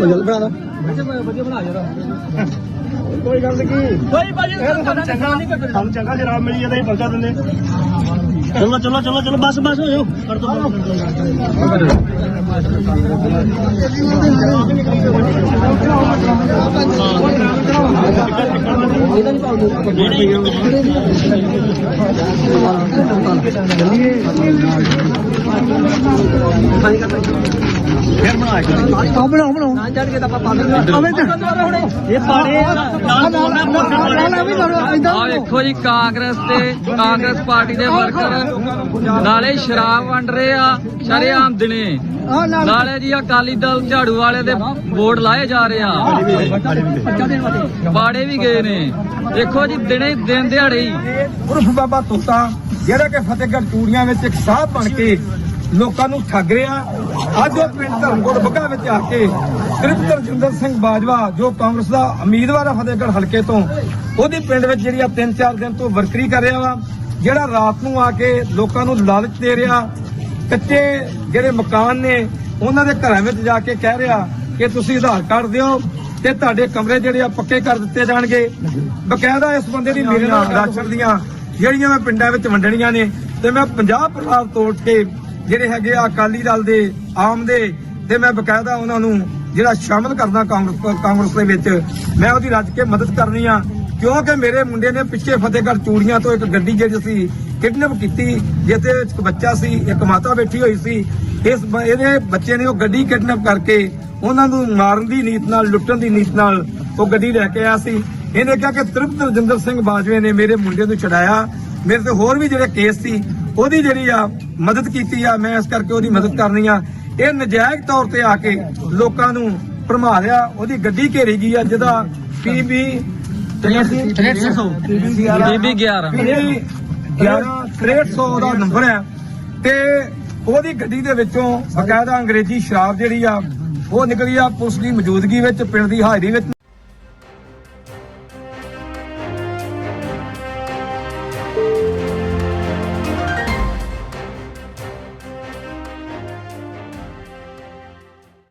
ਜਲ ਬਣਾ ਕੋਈ ਗੱਲ ਨਹੀਂ ਕੋਈ ਬਾਜੀ ਇਹ ਤਾਂ ਸਾਨੂੰ ਚੰਗਾ ਸਾਨੂੰ ਚੰਗਾ ਜਰਾਬ ਮਿਲੀ ਜਾਂਦਾ ਅਸੀਂ ਪਹੁੰਚਾ ਦਿੰਦੇ ਚਲੋ ਚਲੋ ਚਲੋ ਚਲੋ ਬਸ ਬਸ ਹੋ ਜਾਓ। ਕਰ ਦੋ ਫਿਰ ਬਣਾ ਕੇ ਆ ਬਣਾਓ ਬਣਾਓ ਨਾ ਚੜ ਕੇ ਤਾਂ ਆਪਾਂ ਪਾ ਦਿੰਦੇ ਇਹ ਪਾੜੇ ਨਾਲ ਵੀ ਕਰੋ ਆ ਵੇਖੋ ਜੀ ਕਾਂਗਰਸ ਤੇ ਕਾਂਗਰਸ ਪਾਰਟੀ ਦੇ ਵਰਕਰ ਨਾਲੇ ਸ਼ਰਾਬ ਵੰਡ ਰਹੇ ਆ ਸ਼ਰੇਆਮ ਦਿਨੇ ਨਾਲ ਜੀ ਅਕਾਲੀ ਦਲ ਝਾੜੂ ਵਾਲੇ ਦੇ ਵੋਟ ਲਾਏ ਜਾ ਰਹੇ ਆ ਬਾੜੇ ਵੀ ਗਏ ਨੇ ਦੇਖੋ ਜੀ ਦਿਨੇ ਦਿਨ ਦਿਹਾੜੇ ਹੀ ਉਰਫ ਬਾਬਾ ਤੋਤਾ ਜਿਹੜਾ ਕਿ ਫਤਿਹਗੜ੍ਹ ਚੂੜੀਆਂ ਵਿੱਚ ਇੱਕ ਸਾਹਿਬ ਬਣ ਕੇ ਲੋਕਾਂ ਨੂੰ ਠੱਗ ਰਿਹਾ। ਅੱਜ ਉਹ ਪਿੰਡ ਧਰਮਕੋਟ ਬੱਗਾ ਵਿੱਚ ਆ ਕੇ ਤ੍ਰਿਪਤ ਰਜਿੰਦਰ ਸਿੰਘ ਬਾਜਵਾ, ਜੋ ਕਾਂਗਰਸ ਦਾ ਉਮੀਦਵਾਰ ਹੈ ਫਤਿਹਗੜ੍ਹ ਹਲਕੇ ਤੋਂ, ਉਹਦੇ ਪਿੰਡ ਵਿੱਚ ਜਿਹੜੀ ਆ ਤਿੰਨ ਚਾਰ ਦਿਨ ਤੋਂ ਵਰਕਰੀ ਕਰ ਰਿਹਾ ਵਾ, ਜਿਹੜਾ ਰਾਤ ਨੂੰ ਆ ਕੇ ਲੋਕਾਂ ਨੂੰ ਲਾਲਚ ਦੇ ਰਿਹਾ। ਕੱਚੇ ਜਿਹੜੇ ਮਕਾਨ ਨੇ, ਉਹਨਾਂ ਦੇ ਘਰਾਂ ਵਿੱਚ ਜਾ ਕੇ ਕਹਿ ਰਿਹਾ ਕਿ ਤੁਸੀਂ ਆਧਾਰ ਕਾਰਡ ਦਿਓ ਤੇ ਤੁਹਾਡੇ ਕਮਰੇ ਜਿਹੜੇ ਆ ਪੱਕੇ ਕਰ ਦਿੱਤੇ ਜਾਣਗੇ। ਬਕਾਇਦਾ ਇਸ ਬੰਦੇ ਦੀ ਮੇਰੇ ਨਾਲ ਰਾਸ਼ਨ ਦੀਆਂ ਜਿਹੜੀਆਂ ਮੈਂ ਪਿੰਡਾਂ ਵਿੱਚ ਵੰਡਣੀਆਂ ਨੇ, ਤੇ ਮੈਂ 50 ਪਰਿਵਾਰ ਤੋੜ ਕੇ ਜਿਹੜੇ ਹੈਗੇ ਆ ਅਕਾਲੀ ਦਲ ਦੇ, ਆਮ ਦੇ, ਤੇ ਮੈਂ ਬਕਾਇਦਾ ਉਹਨਾਂ ਨੂੰ ਜਿਹੜਾ ਸ਼ਾਮਲ ਕਰਦਾ ਕਾਂਗਰਸ ਕਾਂਗਰਸ ਦੇ ਵਿੱਚ, ਮੈਂ ਉਹਦੀ ਰੱਜ ਕੇ ਮਦਦ ਕਰਨੀ ਆ। ਕਿਉਂਕਿ ਮੇਰੇ ਮੁੰਡੇ ਨੇ ਪਿੱਛੇ ਫਤਿਹਗੜ੍ਹ ਚੂੜੀਆਂ ਤੋਂ ਇੱਕ ਗੱਡੀ ਜਿਹੜੀ ਸੀ, ਕਿਡਨੈਪ ਕੀਤੀ, ਜਿੱਥੇ ਇੱਕ ਬੱਚਾ ਸੀ, ਇੱਕ ਮਾਤਾ ਬੈਠੀ ਹੋਈ ਸੀ। ਇਸ ਇਹਦੇ ਬੱਚੇ ਨੇ ਉਹ ਗੱਡੀ ਕਿਡਨੈਪ ਕਰਕੇ ਉਹਨਾਂ ਨੂੰ ਮਾਰਨ ਦੀ ਨੀਤ ਨਾਲ, ਲੁੱਟਣ ਦੀ ਨੀਤ ਨਾਲ ਉਹ ਗੱਡੀ ਲੈ ਕੇ ਆਇਆ ਸੀ। ਇਹਨੇ ਕਿਹਾ ਕਿ ਤ੍ਰਿਪਤ ਰਜਿੰਦਰ ਸਿੰਘ ਬਾਜਵੇ ਨੇ ਮੇਰੇ ਮੁੰਡੇ ਨੂੰ ਛਡਾਇਆ। ਮੇਰੇ ਤੇ ਹੋਰ ਵੀ ਜਿਹੜੇ ਕੇਸ ਸੀ, ਉਹਦੀ ਜਿਹੜੀ ਆ ਮਦਦ ਕੀਤੀ ਆ ਮੈਂ ਇਸ ਕਰਕੇ ਉਹਦੀ ਮਦਦ ਕਰਨੀ ਆ। ਇਹ ਨਜਾਇਜ਼ ਤੌਰ ਤੇ ਆ ਕੇ ਲੋਕਾਂ ਨੂੰ ਭਰਮਾ ਰਿਹਾ। ਉਹਦੀ ਗੱਡੀ ਘੇਰੀ ਗਈ ਆ ਜਿਹਦਾ ਪੀਬੀ ਬੀਬੀ 11 ਪੀਬੀ 11 6300 ਦਾ ਨੰਬਰ ਹੈ ਤੇ ਉਹਦੀ ਗੱਡੀ ਦੇ ਵਿੱਚੋਂ ਬਕਾਇਦਾ ਅੰਗਰੇਜ਼ੀ ਸ਼ਰਾਬ ਜਿਹੜੀ ਆ ਉਹ ਨਿਕਲੀ ਆ ਪੁਲਿਸ ਦੀ ਮੌਜੂਦਗੀ ਵਿੱਚ ਪਿੰਡ ਦੀ ਹਾਜ਼ਰੀ ਵਿੱਚ।